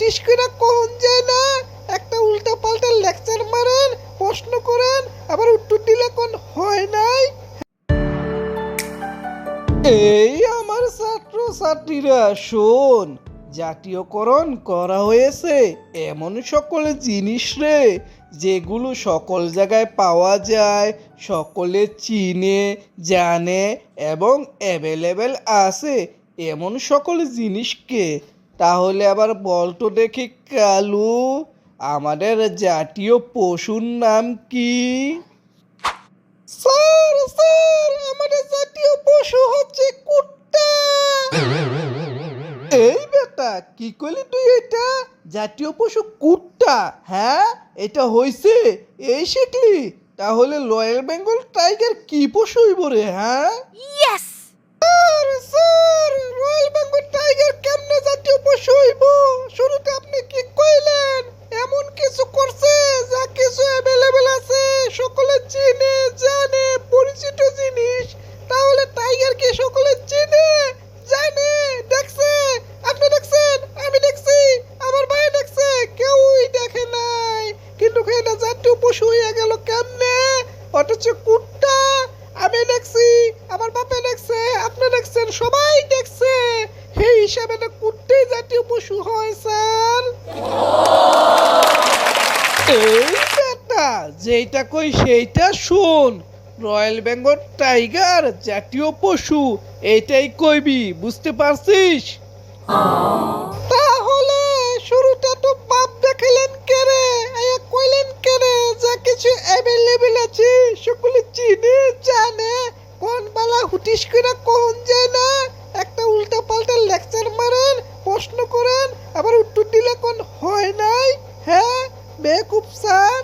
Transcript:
Practice করে কখন যায় না? একটা উল্টা পাল্টা লেকচার মারেন, প্রশ্ন করেন, আবার উত্তর দিলে কোন হয় নাই? এই আমার ছাত্র ছাত্রীরা শোন, জাতীয়করণ করা হয়েছে এমন সকল জিনিস রে, যেগুলো সকল জায়গায় পাওয়া যায়, সকলে চিনে, জানে এবং অ্যাভেলেবেল আছে। এমন সকল জিনিসকে তাহলে আবার বলতো দেখি, কালু। আমাদের জাতীয় পশুর নাম কি? স্যার স্যার, আমাদের জাতীয় পশু হচ্ছে কুত্তা। এই বেটা, কি করলি তুই এটা? জাতীয় পশু কুত্তা হ্যাঁ? এটা হইছে? এই শিখলি? তাহলে রয়্যাল বেঙ্গল টাইগার কি পশু রে হ্যাঁ Yes! Sir sir royal Bengal tiger কেমনে জাতীয় পশু হইব শুরুতে আপনি কি কইলেন এমন কিছু করছে, যা কিছু অ্যাভেলেবেল আছে, সকলে চিনে, জানে, পরিচিত জিনিস। তাহলে টাইগার কি সকলে চিনে, জানে, দেখছে, আপনি দেখছেন, আমি দেখছি, আমার ভাই দেখছে, কেউই দেখে নাই। কিন্তু এটা জাতীয় পশু হয়ে গেল কেমনে? অথচ কুত্তা আমি দেখছি, আমার বাপে দেখছে, আপনি দেখছেন, সবাই দেখছে। সেই হিসাবে তো কুত্তাই জাতীয় পশু হয়, স্যার। এই বেটা যেটা কই সেইটা শোন। রয়্যাল বেঙ্গল টাইগার জাতীয় পশু, এইটাই কইবি, বুঝতে পারছিস? তাহলে শুরুটা তো বাপ দেখালেন কেরে আয়া কইলেন কেরে যা কিছু অ্যাভেলেবেল আছে, সকলে চিনে, জানে, কোন বালা হুটিস করে কোন যায় না, একটা উল্টা পাল্টা লেকচার মারেন, প্রশ্ন করেন, আবার উত্তর দিলে কোন হয় নাই হ্যাঁ? বেকুব স্যার